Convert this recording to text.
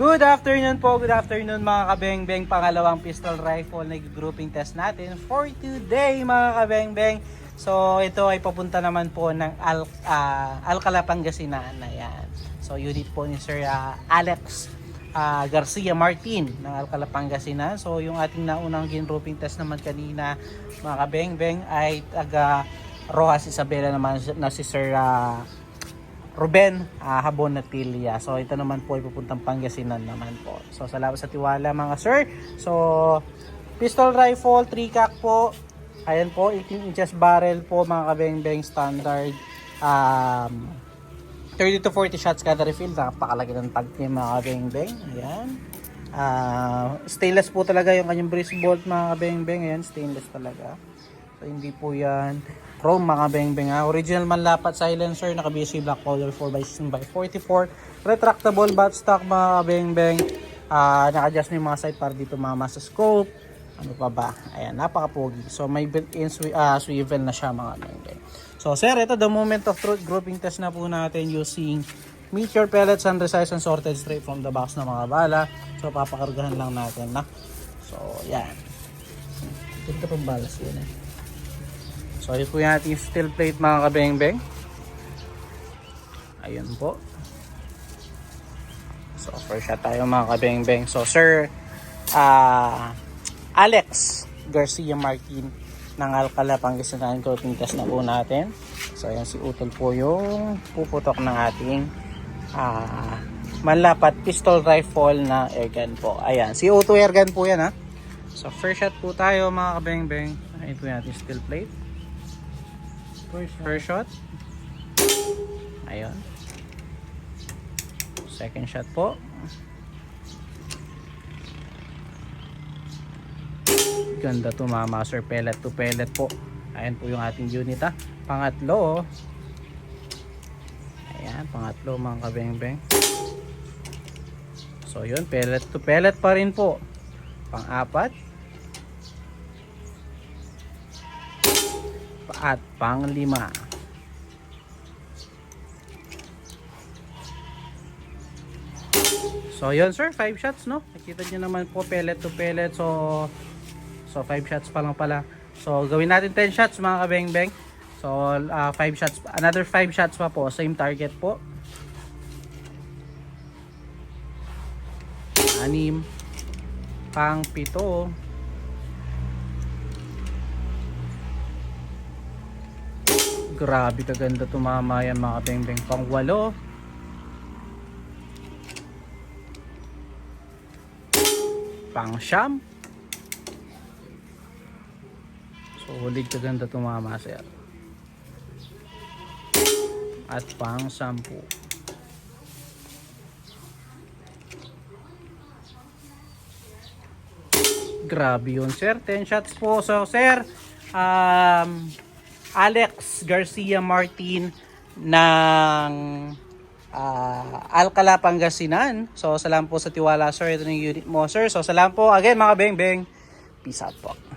Good afternoon po, good afternoon mga kabeng-beng. Pangalawang pistol rifle na grouping test natin for today mga kabeng-beng. So ito ay papunta naman po ng Al ah, Alcala Pangasinan. Ayan. So unit po ni Sir ah, Alex ah, Garcia Martin ng Alcala Pangasinan. So yung ating naunang ginrooping test naman kanina mga kabeng-beng ay taga Rojas Isabela naman na si Sir ah, Ruben uh, Habon Natilia. So ito naman po ay pupuntang Pangasinan naman po. So salamat sa tiwala mga sir. So pistol rifle 3 cac po. Ayan po 18 inches barrel po mga kabeng-beng standard. Um, 30 to 40 shots kada refill. Napakalaki ng tag niya mga kabeng-beng. Ayan. Ah, stainless po talaga yung kanyang brace bolt mga kabeng-beng. Ayan, stainless talaga. So hindi po yan chrome mga beng-beng ha. Original manlapat silencer, naka BC black color 4x16x44. Retractable buttstock mga beng-beng. Ah, naka-adjust na yung mga side para dito mama sa scope. Ano pa ba? Ayan, napaka-pogi. So may built-in swi- ah, swivel na siya mga beng-beng. So sir, ito the moment of truth grouping test na po natin using meteor pellets and resized and sorted straight from the box na mga bala. So papakargahan lang natin na. So yan. Ito pang balas yun eh. So, yun po yung ating steel plate mga kabeng-beng. Ayun po. So, first shot tayo mga kabeng-beng. So, Sir ah Alex Garcia Martin ng Alcala Pangasinan coating test na po natin. So, ayan si Utol po yung puputok ng ating ah manlapat pistol rifle na airgun po. Ayan, si Auto airgun po yan ha. So, first shot po tayo mga kabeng-beng. Ayun po yung ating steel plate. First shot. Ayun. Second shot po. Ganda tumama sir. Pellet to pellet po. Ayan po yung ating unit ha. Pangatlo. Ayan, pangatlo mga kabeng-beng. So yun, pellet to pellet pa rin po. Pang-apat. At panglima. So yun sir, 5 shots no. Nakita niyo naman po pellet to pellet. So so 5 shots pa lang pala. So gawin natin 10 shots mga kabeng-beng. So 5 shots, another 5 shots pa po, same target po. Anim pang pito Grabe kaganda tumama yan mga beng-beng pang walo. Pang siyam. Solid kaganda tumama sir. At pang sampu. Grabe yun sir. 10 shots po. So sir, um, Alex Garcia Martin ng uh, Alcala Pangasinan. So, salamat po sa tiwala, sir. Ito na yung unit mo, sir. So, salamat po again, mga beng-beng. Peace out po.